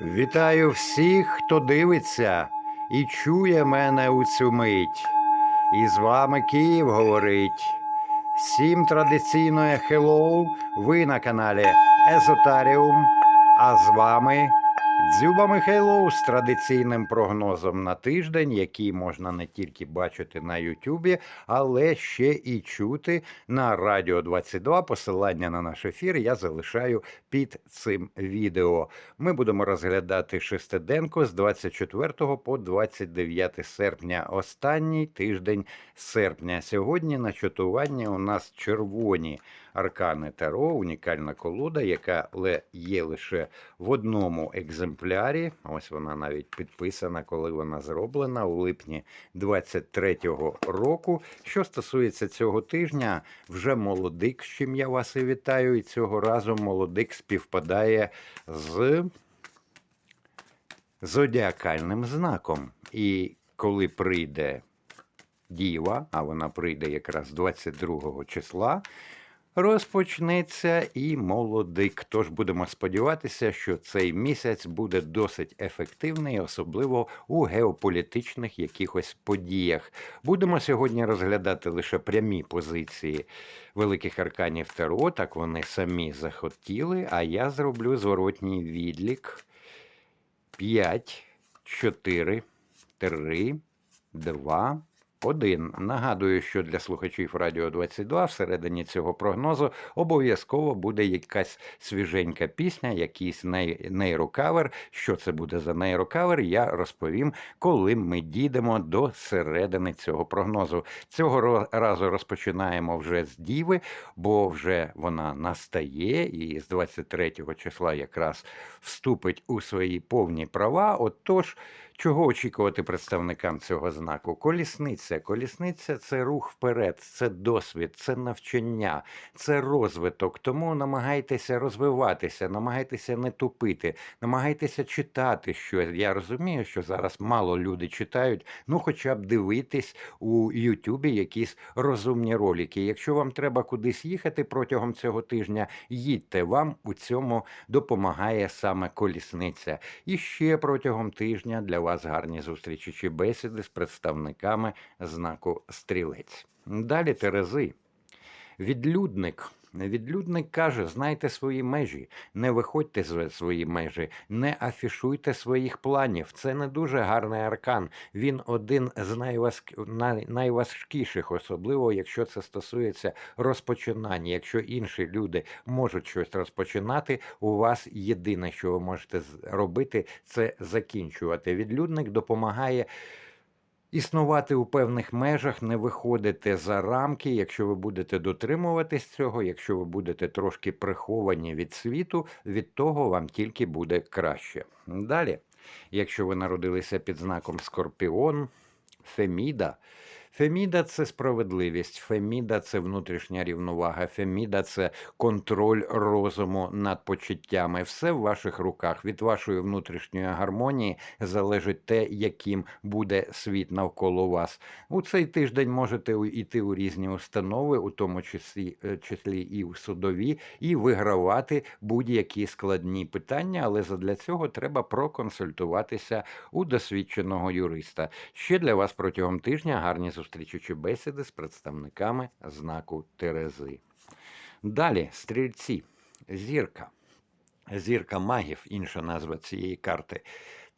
Вітаю всіх, хто дивиться і чує мене у цю мить. І з вами Київ говорить. Всім традиційне хеллоу, ви на каналі Езотаріум, а з вами Дзюба Михайлов з традиційним прогнозом на тиждень, який можна не тільки бачити на Ютубі, але ще і чути на Радіо 22. Посилання на наш ефір я залишаю під цим відео. Ми будемо розглядати шестиденку з 24 по 29 серпня. Останній тиждень серпня. Сьогодні на чатуванні у нас червоні аркани Таро, унікальна колода, яка є лише в одному екземплярі. Ось вона навіть підписана, коли вона зроблена у липні 23-го року. Що стосується цього тижня, вже молодик, з чим я вас і вітаю. І цього разу молодик співпадає з зодіакальним знаком. І коли прийде діва, а вона прийде якраз 22 числа, розпочнеться і молодик. Тож будемо сподіватися, що цей місяць буде досить ефективний, особливо у геополітичних якихось подіях. Будемо сьогодні розглядати лише прямі позиції великих арканів Таро, так вони самі захотіли, а я зроблю зворотній відлік. 5, 4, 3, 2, 1. Нагадую, що для слухачів Радіо 22 всередині цього прогнозу обов'язково буде якась свіженька пісня, якийсь ней- нейрокавер. Що це буде за нейрокавер, я розповім, коли ми дійдемо до середини цього прогнозу. Цього разу розпочинаємо вже з Діви, бо вже вона настає, і з 23 числа якраз вступить у свої повні права. Отож, чого очікувати представникам цього знаку? Колісниця. Колісниця це рух вперед, це досвід, це навчання, це розвиток. Тому намагайтеся розвиватися, намагайтеся не тупити, намагайтеся читати щось. Я розумію, що зараз мало люди читають, ну хоча б дивитись у Ютубі якісь розумні ролики. Якщо вам треба кудись їхати протягом цього тижня, їдьте. Вам у цьому допомагає саме колісниця. І ще протягом тижня для вас гарні зустрічі чи бесіди з представниками знаку стрілець. Далі Терези. Відлюдник. Відлюдник каже: знайте свої межі, не виходьте за свої межі, не афішуйте своїх планів. Це не дуже гарний аркан. Він один з найважк... найважкіших, особливо якщо це стосується розпочинання. Якщо інші люди можуть щось розпочинати, у вас єдине, що ви можете з- робити, це закінчувати. Відлюдник допомагає. Існувати у певних межах, не виходити за рамки, якщо ви будете дотримуватись цього, якщо ви будете трошки приховані від світу, від того вам тільки буде краще. Далі, якщо ви народилися під знаком Скорпіон, Феміда. Феміда це справедливість, Феміда це внутрішня рівновага, Феміда це контроль розуму над почуттями. Все в ваших руках. Від вашої внутрішньої гармонії залежить те, яким буде світ навколо вас. У цей тиждень можете йти у різні установи, у тому числі, е, числі і у судові, і вигравати будь-які складні питання, але задля цього треба проконсультуватися у досвідченого юриста. Ще для вас протягом тижня гарні зустрічі чи бесіди з представниками знаку Терези. Далі стрільці, зірка. Зірка магів, інша назва цієї карти.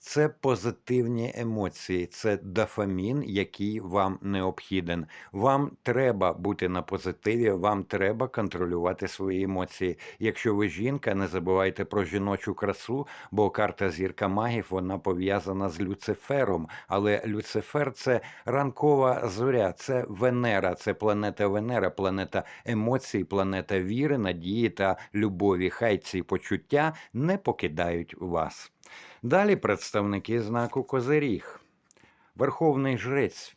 Це позитивні емоції, це дофамін, який вам необхіден. Вам треба бути на позитиві, вам треба контролювати свої емоції. Якщо ви жінка, не забувайте про жіночу красу, бо карта зірка магів вона пов'язана з Люцифером. Але Люцифер це ранкова зоря, це Венера, це планета Венера, планета емоцій, планета віри, надії та любові. Хай ці почуття не покидають вас. Далі представники знаку Козиріг. Верховний жрець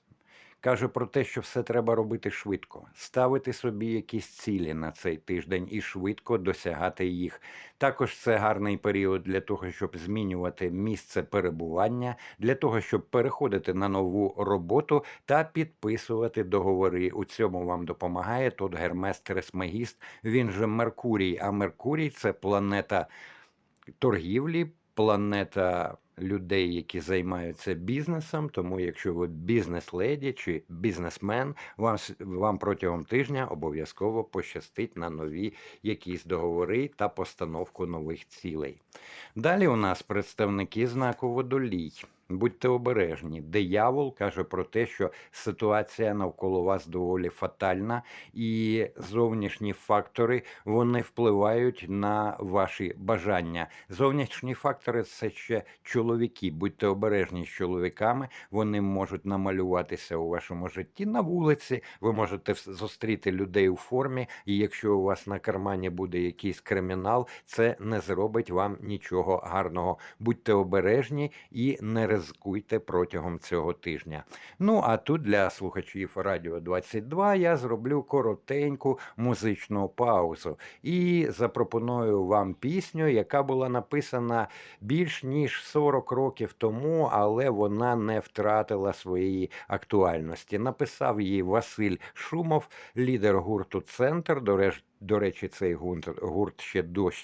каже про те, що все треба робити швидко, ставити собі якісь цілі на цей тиждень і швидко досягати їх. Також це гарний період для того, щоб змінювати місце перебування, для того, щоб переходити на нову роботу та підписувати договори. У цьому вам допомагає тут Гермес Тресмегіст, він же Меркурій. А Меркурій це планета торгівлі, планета людей, які займаються бізнесом. Тому, якщо ви бізнес-леді чи бізнесмен, вам, вам протягом тижня обов'язково пощастить на нові якісь договори та постановку нових цілей. Далі у нас представники знаку водолій. Будьте обережні. Диявол каже про те, що ситуація навколо вас доволі фатальна, і зовнішні фактори вони впливають на ваші бажання. Зовнішні фактори це ще чоловіки. Будьте обережні з чоловіками. Вони можуть намалюватися у вашому житті на вулиці. Ви можете зустріти людей у формі, і якщо у вас на кармані буде якийсь кримінал, це не зробить вам нічого гарного. Будьте обережні і не ризикуйте протягом цього тижня. Ну а тут для слухачів Радіо 22 я зроблю коротеньку музичну паузу і запропоную вам пісню, яка була написана більш ніж 40 років тому, але вона не втратила своєї актуальності. Написав її Василь Шумов, лідер гурту Центр. До реж- до речі, цей гурт, ще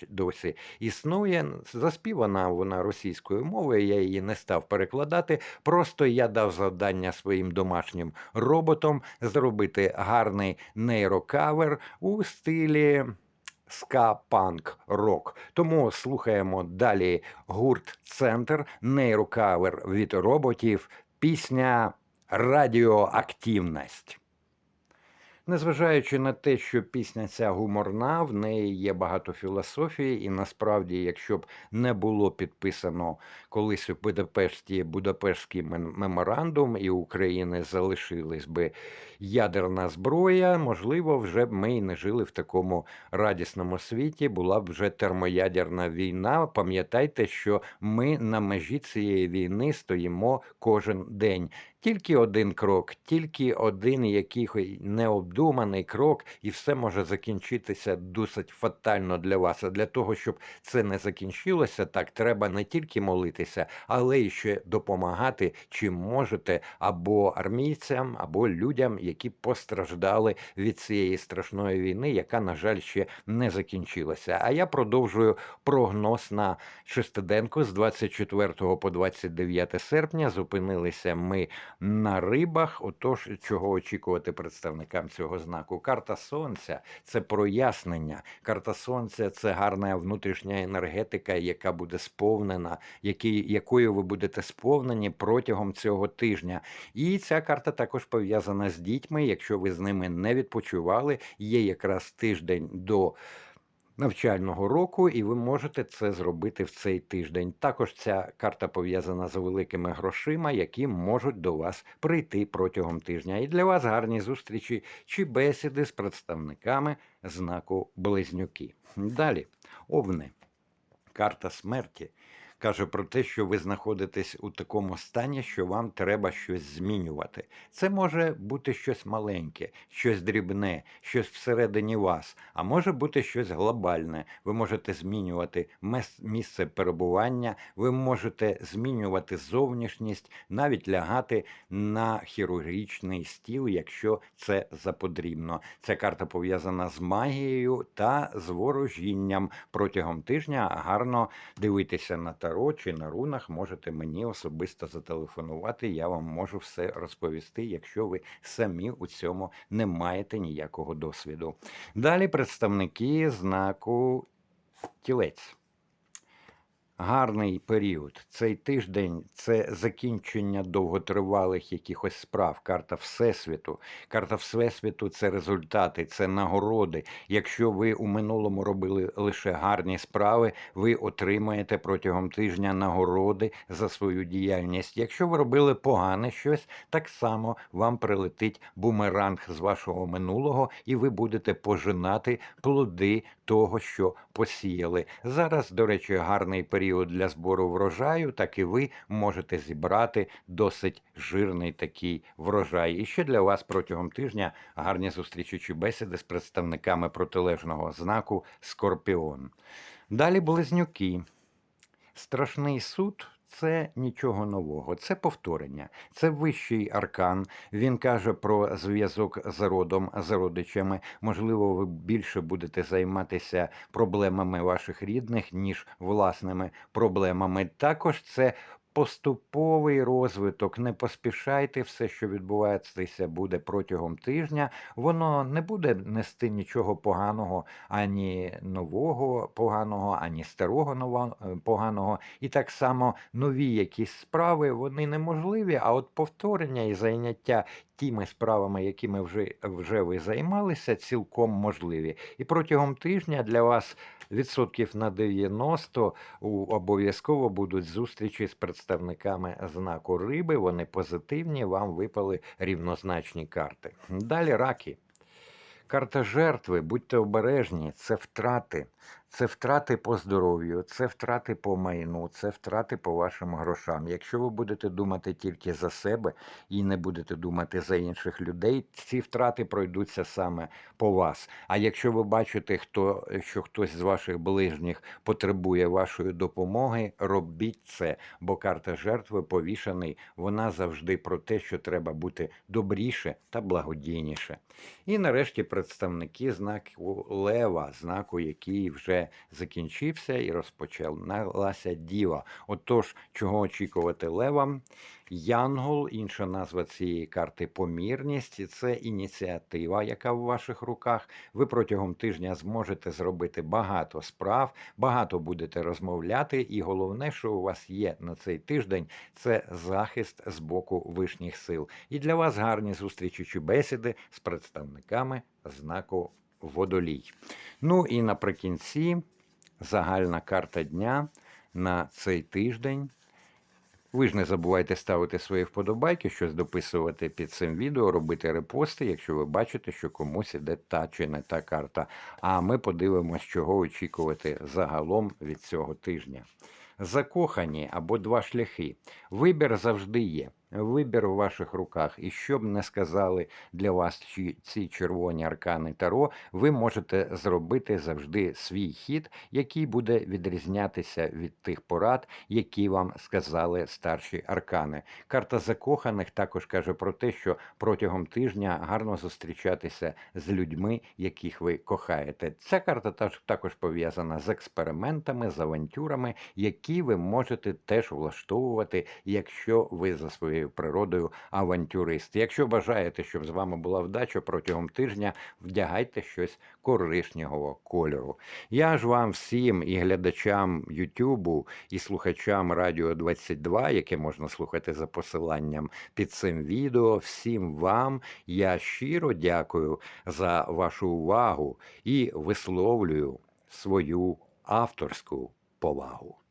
досі, існує. Заспівана вона російською мовою, я її не став перекладати. Просто я дав завдання своїм домашнім роботам зробити гарний нейрокавер у стилі ска-панк рок. Тому слухаємо далі гурт Центр, нейрокавер від роботів, пісня Радіоактивність. Незважаючи на те, що пісня ця гуморна, в неї є багато філософії, і насправді, якщо б не було підписано колись у Будапешті Будапештський меморандум, і України залишилась би ядерна зброя, можливо, вже б ми і не жили в такому радісному світі, була б вже термоядерна війна. Пам'ятайте, що ми на межі цієї війни стоїмо кожен день. Тільки один крок, тільки один який необдуманий крок, і все може закінчитися досить фатально для вас. А для того, щоб це не закінчилося, так треба не тільки молитися, але й ще допомагати, чим можете, або армійцям, або людям, які постраждали від цієї страшної війни, яка, на жаль, ще не закінчилася. А я продовжую прогноз на шестиденку з 24 по 29 серпня. Зупинилися ми на рибах. Отож, чого очікувати представникам цього знаку? Карта сонця це прояснення. Карта сонця це гарна внутрішня енергетика, яка буде сповнена, який, якою ви будете сповнені протягом цього тижня. І ця карта також пов'язана з дітьми. Якщо ви з ними не відпочивали, є якраз тиждень до навчального року, і ви можете це зробити в цей тиждень. Також ця карта пов'язана з великими грошима, які можуть до вас прийти протягом тижня. І для вас гарні зустрічі чи бесіди з представниками знаку Близнюки. Далі, овни. Карта смерті каже про те, що ви знаходитесь у такому стані, що вам треба щось змінювати. Це може бути щось маленьке, щось дрібне, щось всередині вас, а може бути щось глобальне. Ви можете змінювати місце перебування, ви можете змінювати зовнішність, навіть лягати на хірургічний стіл, якщо це запотрібно. Ця карта пов'язана з магією та з ворожінням. Протягом тижня гарно дивитися на таро чи на рунах. Можете мені особисто зателефонувати. Я вам можу все розповісти, якщо ви самі у цьому не маєте ніякого досвіду. Далі представники знаку тілець. Гарний період. Цей тиждень це закінчення довготривалих якихось справ. Карта Всесвіту. Карта Всесвіту це результати, це нагороди. Якщо ви у минулому робили лише гарні справи, ви отримаєте протягом тижня нагороди за свою діяльність. Якщо ви робили погане щось, так само вам прилетить бумеранг з вашого минулого, і ви будете пожинати плоди того, що посіяли. Зараз, до речі, гарний період для збору врожаю, так і ви можете зібрати досить жирний такий врожай. І ще для вас протягом тижня гарні зустрічі чи бесіди з представниками протилежного знаку Скорпіон. Далі близнюки. Страшний суд Це нічого нового, це повторення, це вищий аркан. Він каже про зв'язок з родом, з родичами. Можливо, ви більше будете займатися проблемами ваших рідних, ніж власними проблемами. Також це поступовий розвиток. Не поспішайте, все, що відбувається, буде протягом тижня. Воно не буде нести нічого поганого, ані нового поганого, ані старого е, поганого. І так само нові якісь справи вони неможливі, а от повторення і зайняття тими справами, якими вже, вже ви займалися, цілком можливі. І протягом тижня для вас відсотків на 90 у обов'язково будуть зустрічі з представниками знаку риби. Вони позитивні, вам випали рівнозначні карти. Далі раки. Карта жертви, будьте обережні, це втрати. Це втрати по здоров'ю, це втрати по майну, це втрати по вашим грошам. Якщо ви будете думати тільки за себе і не будете думати за інших людей, ці втрати пройдуться саме по вас. А якщо ви бачите, хто, що хтось з ваших ближніх потребує вашої допомоги, робіть це, бо карта жертви повішаний, вона завжди про те, що треба бути добріше та благодійніше. І нарешті представники знаку Лева, знаку, який вже закінчився і розпочалася діва. Отож, чого очікувати левам? Янгол, інша назва цієї карти помірність, це ініціатива, яка в ваших руках. Ви протягом тижня зможете зробити багато справ, багато будете розмовляти, і головне, що у вас є на цей тиждень, це захист з боку вишніх сил. І для вас гарні зустрічі чи бесіди з представниками знаку водолій. Ну і наприкінці загальна карта дня на цей тиждень. Ви ж не забувайте ставити свої вподобайки, щось дописувати під цим відео, робити репости, якщо ви бачите, що комусь іде та чи не та карта. А ми подивимось, чого очікувати загалом від цього тижня. Закохані або два шляхи. Вибір завжди є. Вибір у ваших руках. І що б не сказали для вас ці- червоні аркани Таро, ви можете зробити завжди свій хід, який буде відрізнятися від тих порад, які вам сказали старші аркани. Карта закоханих також каже про те, що протягом тижня гарно зустрічатися з людьми, яких ви кохаєте. Ця карта також пов'язана з експериментами, з авантюрами, які ви можете теж влаштовувати, якщо ви за своєю природою авантюрист. Якщо бажаєте, щоб з вами була вдача протягом тижня, вдягайте щось коричневого кольору. Я ж вам всім і глядачам Ютубу, і слухачам Радіо 22, яке можна слухати за посиланням під цим відео. Всім вам я щиро дякую за вашу увагу і висловлюю свою авторську повагу.